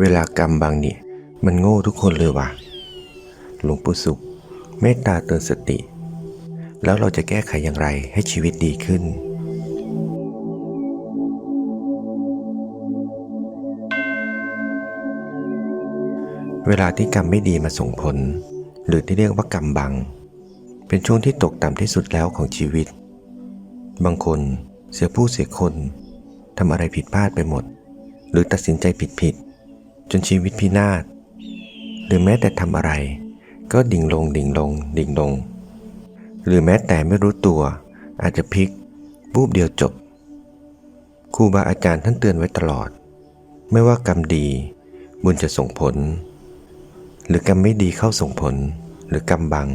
เวลากรรมบางเนี่ย มันโง่ทุกคนเลยว่ะ หลวงปู่สุข เมตตาเตือนสติ แล้วเราจะแก้ไขอย่างไรให้ชีวิตดีขึ้นเวลาที่กรรมไม่ดีมาส่งผล หรือที่เรียกว่ากรรมบัง เป็นช่วงที่ตกต่ำที่สุดแล้วของชีวิต บางคนเสียผู้เสียคนทำอะไรผิดพลาดไปหมด หรือตัดสินใจผิดผิด จนชีวิตพินาศ หรือแม้แต่ทำอะไร ก็ดิ่งลงดิ่งลง ดิ่งลง หรือแม้แต่ไม่รู้ตัว อาจจะพลิกบูบเดียวจบครูบาอาจารย์ท่านเตือนไว้ตลอด ไม่ว่ากรรมดี บุญจะส่งผล หรือกรรมไม่ดีเข้าส่งผล หรือกรรมบัง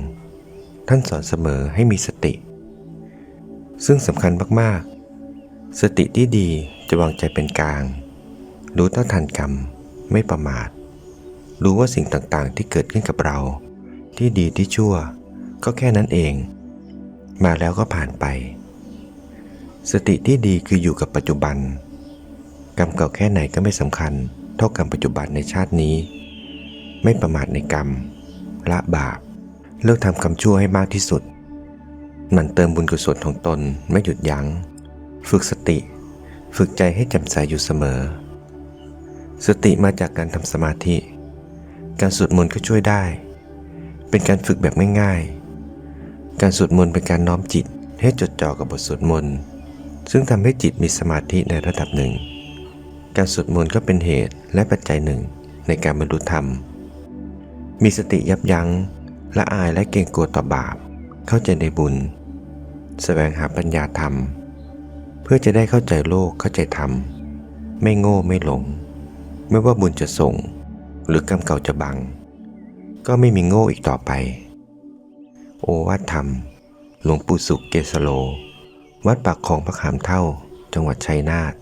ท่านสอนเสมอให้มีสติ ซึ่งสำคัญมากๆ สติที่ดีจะวางใจเป็นกลาง รู้เท่าทันกรรม ไม่ประมาท รู้ว่าสิ่งต่างๆที่เกิดขึ้นกับเรา ที่ดีที่ชั่ว ก็แค่นั้นเอง มาแล้วก็ผ่านไป สติที่ดีคืออยู่กับปัจจุบัน กรรมเก่าแค่ไหนก็ไม่สำคัญ เท่ากรรมปัจจุบันในชาตินี้ ไม่ประมาทในกรรม ละบาป เลิกทำกรรมชั่วให้มากที่สุดมันเติมบุญกุศลของตนไม่หยุดยัง้ง ฝึกสติ ฝึกใจให้แจ่มใสอยู่เสมอ สติมาจากการทำสมาธิ การสวดมนต์ก็ช่วยได้ เป็นการฝึกแบบง่ายๆ การสวดมนต์เป็นการน้อมจิตให้จดจ่อกับบทสวดมนต์ซึ่งทำให้จิตมีสมาธิในระดับหนึ่ง การสวดมนต์ก็เป็นเหตุและปัจจัยหนึ่งในการบรรลุธรรม มีสติยับยัง้งละอายและเกรงกลัวต่อบาป เข้าใจในบุญแสวงหาปัญญาธรรม เพื่อจะได้เข้าใจโลกเข้าใจธรรม ไม่โง่ไม่หลง ไม่ว่าบุญจะส่ง หรือกรรมเก่าจะบัง ก็ไม่มีโง่อีกต่อไป โอวาทธรรม หลวงปู่สุขเกสโล วัดปากคลองพระขามเท่า จังหวัดชัยนาท